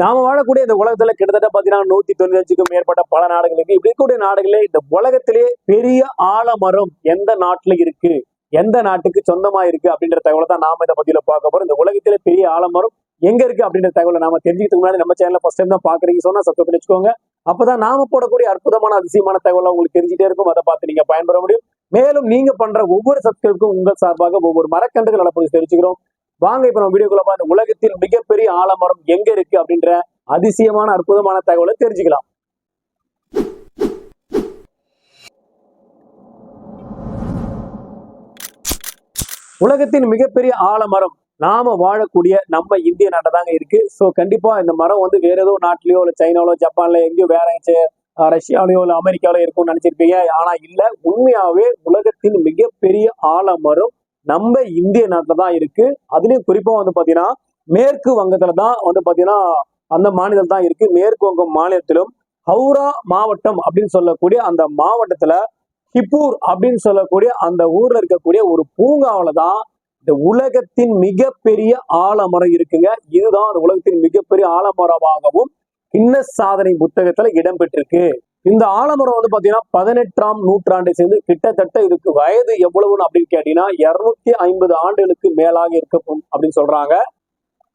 நாம வாழக்கூடிய இந்த உலகத்துல கிட்டத்தட்ட பாத்தீங்கன்னா நூத்தி தொண்ணூறுக்கும் மேற்பட்ட பல நாடுகள் இருக்கு. இப்படி இருக்கக்கூடிய நாடுகளே இந்த உலகத்திலேயே பெரிய ஆலமரம் எந்த நாட்டுல இருக்கு? எந்த நாட்டுக்கு சொந்தமா இருக்கு? அப்படின்ற தகவலை தான் நாம இதை பதில பார்க்க போறோம். இந்த உலகத்திலே பெரிய ஆலமரம் எங்க இருக்கு அப்படின்ற தகவலை நாம தெரிஞ்சுக்கிறதுக்கு முன்னாடி நம்ம சேனல ஃபர்ஸ்ட் டைம் தான் பாக்குறீங்க. சொன்னா சப்ஸ்கிரைப் பண்ணி வச்சுக்கோங்க. அப்பதான் நாம போடக்கூடிய அற்புதமான அதிசயமான தகவலை உங்களுக்கு தெரிஞ்சுட்டே இருக்கும். அதை பார்த்து நீங்க பயன்பெற முடியும். மேலும் நீங்க பண்ற ஒவ்வொரு சப்ஸ்கிரைபுக்கும் உங்கள் சார்பாக ஒவ்வொரு மரக்கன்றுகள் நடப்பது தெரிஞ்சுக்கிறோம் வாங்க இப்ப நம்ம வீடியோக்குள்ள இந்த உலகத்தில் மிகப்பெரிய ஆலமரம் எங்க இருக்கு அப்படின்ற அதிசயமான அற்புதமான தகவலை தெரிஞ்சுக்கலாம். உலகத்தின் மிகப்பெரிய ஆலமரம் நாம வாழக்கூடிய நம்ம இந்திய நாட்டை தாங்க இருக்கு. ஸோ கண்டிப்பா இந்த மரம் வந்து வேற ஏதோ நாட்டிலயோ இல்ல சைனாலோ ஜப்பான்ல எங்கேயோ வேற எங்கேயாச்சும், ரஷ்யாலயோ இல்ல அமெரிக்காலோ இருக்கும்னு நினைச்சிருப்பீங்க. ஆனா இல்ல உண்மையாவே உலகத்தின் மிகப்பெரிய ஆலமரம் நம்ம இந்திய நாட்டில் தான் இருக்கு. அதுலேயும் குறிப்பாக வந்து பார்த்தீங்கன்னா மேற்கு வங்கத்தில் தான் வந்து பார்த்தீங்கன்னா அந்த மாநிலம் தான் இருக்கு. மேற்கு வங்கம் மாநிலத்திலும் ஹவுரா மாவட்டம் அப்படின்னு சொல்லக்கூடிய அந்த மாவட்டத்துல ஹிப்பூர் அப்படின்னு சொல்லக்கூடிய அந்த ஊர்ல இருக்கக்கூடிய ஒரு பூங்காவில தான் இந்த உலகத்தின் மிகப்பெரிய ஆலமரம் இருக்குங்க. இதுதான் அந்த உலகத்தின் மிகப்பெரிய ஆலமரமாகவும் இன்ன சாதனை புத்தகத்துல இடம்பெற்றிருக்கு இந்த ஆலமரம் வந்து பாத்தீங்கன்னா பதினெட்டாம் நூற்றாண்டை சேர்ந்து கிட்டத்தட்ட இதுக்கு வயது எவ்வளவுன்னு அப்படின்னு கேட்டீங்கன்னா இருநூத்தி ஐம்பது ஆண்டுகளுக்கு மேலாக இருக்கும் அப்படின்னு சொல்றாங்க.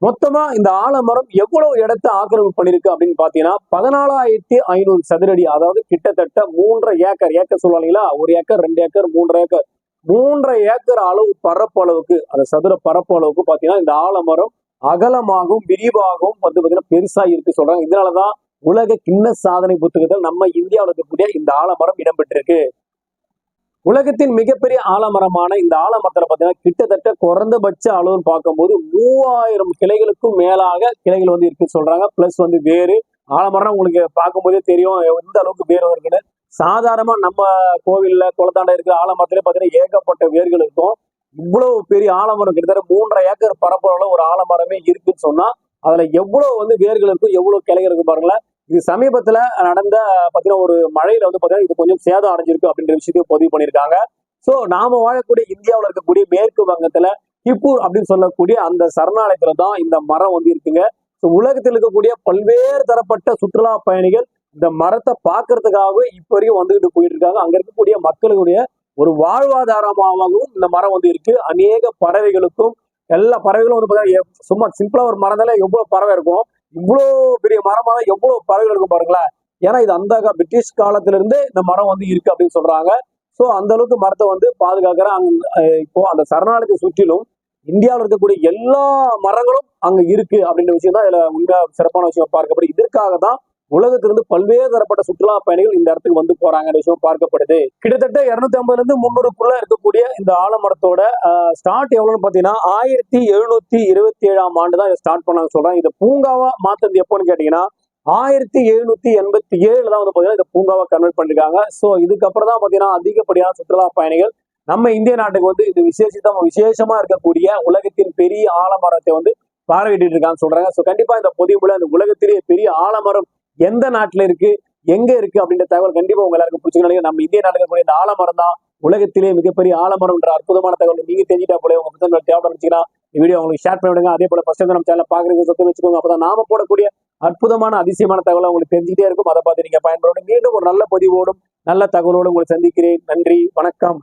மொத்தமா இந்த ஆலமரம் எவ்வளவு இடத்தை ஆக்கிரமிப்பு பண்ணிருக்கு அப்படின்னு பாத்தீங்கன்னா பதினாலாயிரத்தி ஐநூறு சதுரடி அதாவது கிட்டத்தட்ட மூன்றரை ஏக்கர் ஏக்கர் சொல்லுவாங்களா ஒரு ஏக்கர் ரெண்டு ஏக்கர் மூன்றரை ஏக்கர். மூன்றரை ஏக்கர் அளவு பரப்பளவுக்கு அந்த சதுர பரப்பளவுக்கு பாத்தீங்கன்னா இந்த ஆலமரம் அகலமாகவும் விரிவாகவும் வந்து பாத்தீங்கன்னா பெருசா இருக்கு சொல்றாங்க. இதனாலதான் உலக கிண்ண சாதனை புத்தகத்தில் நம்ம இந்தியாவில் இருக்கக்கூடிய இந்த ஆலமரம் இடம்பெற்றிருக்கு. உலகத்தின் மிகப்பெரிய ஆலமரமான இந்த ஆலமரத்துல பாத்தீங்கன்னா கிட்டத்தட்ட குறைந்தபட்ச அளவுன்னு பார்க்கும்போது மூவாயிரம் கிளைகளுக்கும் மேலாக கிளைகள் வந்து இருக்குன்னு சொல்றாங்க. பிளஸ் வந்து வேறு ஆலமரம் உங்களுக்கு பார்க்கும்போதே தெரியும். எந்த அளவுக்கு வேறு இருக்குன்னு சாதாரணமா நம்ம கோவில்ல குளத்தாண்ட இருக்கிற ஆலமரத்திலே பார்த்தீங்கன்னா ஏகப்பட்ட வேர்கள் இருக்கும். இவ்வளவு பெரிய ஆலமரம் கிட்டத்தட்ட மூன்றரை ஏக்கர் பரப்பளவுல ஒரு ஆலமரமே இருக்குன்னு சொன்னா அதுல எவ்வளவு வந்து வேர்கள் இருக்கும் எவ்வளவு கிளைகள் இருக்கும் பாருங்களேன். இது சமீபத்துல நடந்த பாத்தீங்கன்னா ஒரு மழையில வந்து பாத்தீங்கன்னா இது கொஞ்சம் சேதம் அடைஞ்சிருக்கு அப்படின்ற விஷயத்தையும் பதிவு பண்ணியிருக்காங்க. சோ நாம வாழக்கூடிய இந்தியாவில் இருக்கக்கூடிய மேற்கு வங்கத்துல ஹிப்பூர் அப்படின்னு சொல்லக்கூடிய அந்த சரணாலயத்துல தான் இந்த மரம் வந்து இருக்குங்க. ஸோ உலகத்தில் இருக்கக்கூடிய பல்வேறு தரப்பட்ட சுற்றுலா பயணிகள் இந்த மரத்தை பார்க்கறதுக்காகவே இப்ப வரைக்கும் வந்துகிட்டு போயிட்டு இருக்காங்க அங்க இருக்கக்கூடிய மக்களுடைய ஒரு வாழ்வாதாரமாகவும் இந்த மரம் வந்து இருக்கு. அநேக பறவைகளுக்கும் எல்லா பறவைகளும் வந்து பார்த்தீங்கன்னா சும்மா சிம்பிளா ஒரு மரத்தால எவ்வளவு பறவை இருக்கும். இவ்வளோ பெரிய மரமான எவ்வளோ பறவைகள் இருக்கும் பாருங்களேன். ஏன்னா இது அந்த பிரிட்டிஷ் காலத்திலிருந்து இந்த மரம் வந்து இருக்கு அப்படின்னு சொல்றாங்க. ஸோ அந்த அளவுக்கு மரத்தை வந்து பாதுகாக்கிற அங்க இப்போ அந்த சரணாலயத்தை சுற்றிலும் இந்தியாவில் இருக்கக்கூடிய எல்லா மரங்களும் அங்க இருக்கு அப்படின்ற விஷயம் தான் இதுல உண்மை சிறப்பான விஷயம் பார்க்கப்படும் இதற்காக தான் உலகத்திலிருந்து பல்வேறு தரப்பட்ட சுற்றுலா பயணிகள் இந்த இடத்துக்கு வந்து போறாங்க விஷயம் பார்க்கப்படுது. கிட்டத்தட்ட இருநூத்தி ஐம்பதுல இருந்து முந்நூறுக்குள்ள இருக்கக்கூடிய இந்த ஆலமரத்தோட ஸ்டார்ட் எவ்வளவுன்னு பாத்தீங்கன்னா ஆயிரத்தி எழுநூத்தி இருபத்தி ஏழாம் ஆண்டு தான் ஸ்டார்ட் பண்ணாங்க சொல்றாங்க. இந்த பூங்காவா மாத்தது எப்போன்னு கேட்டீங்கன்னா ஆயிரத்தி எழுநூத்தி எண்பத்தி ஏழுல தான் வந்து பாத்தீங்கன்னா இந்த பூங்காவை கன்வெர்ட் பண்ணிருக்காங்க. சோ இதுக்கப்புறம் தான் பாத்தீங்கன்னா அதிகப்படியான சுற்றுலா பயணிகள் நம்ம இந்திய நாட்டுக்கு வந்து இது விசேஷித்தம் விசேஷமா இருக்கக்கூடிய உலகத்தின் பெரிய ஆலமரத்தை வந்து பார்வையிட்டு இருக்கான்னு சொல்றாங்க. சோ கண்டிப்பா இந்த பொதியுமுல இந்த உலகத்திலேயே பெரிய ஆலமரம் எந்த நாட்டுல இருக்கு எங்க இருக்கு அப்படின்ற தகவல் கண்டிப்பா உங்க எல்லாருக்கும் பிடிச்சிக்கணும் நம்ம இந்திய நாட்டுக்கு இருக்கக்கூடிய இந்த ஆலமரம் தான் உலகத்திலே மிகப்பெரிய ஆலமரம்ன்ற அற்புதமான தகவல். நீங்க தெரிஞ்சிட்டா போல உங்க புத்தகங்கள் தேவைப்படுச்சுன்னா இந்த வீடியோ உங்களுக்கு ஷேர் பண்ணி விடுங்க. அதே போல ஃபர்ஸ்ட் நம்ம சேனல் பாக்குறீங்க சொத்து வச்சுக்கோங்க. அப்பதான் நாம போடக்கூடிய அற்புதமான அதிசயமான தகவலை உங்களுக்கு தெரிஞ்சுக்கிட்டே இருக்கும். அதை பார்த்து நீங்க பயன்படும் மீண்டும் ஒரு நல்ல பதிவோடும் நல்ல தகவலோடு உங்களை சந்திக்கிறேன். நன்றி. வணக்கம்.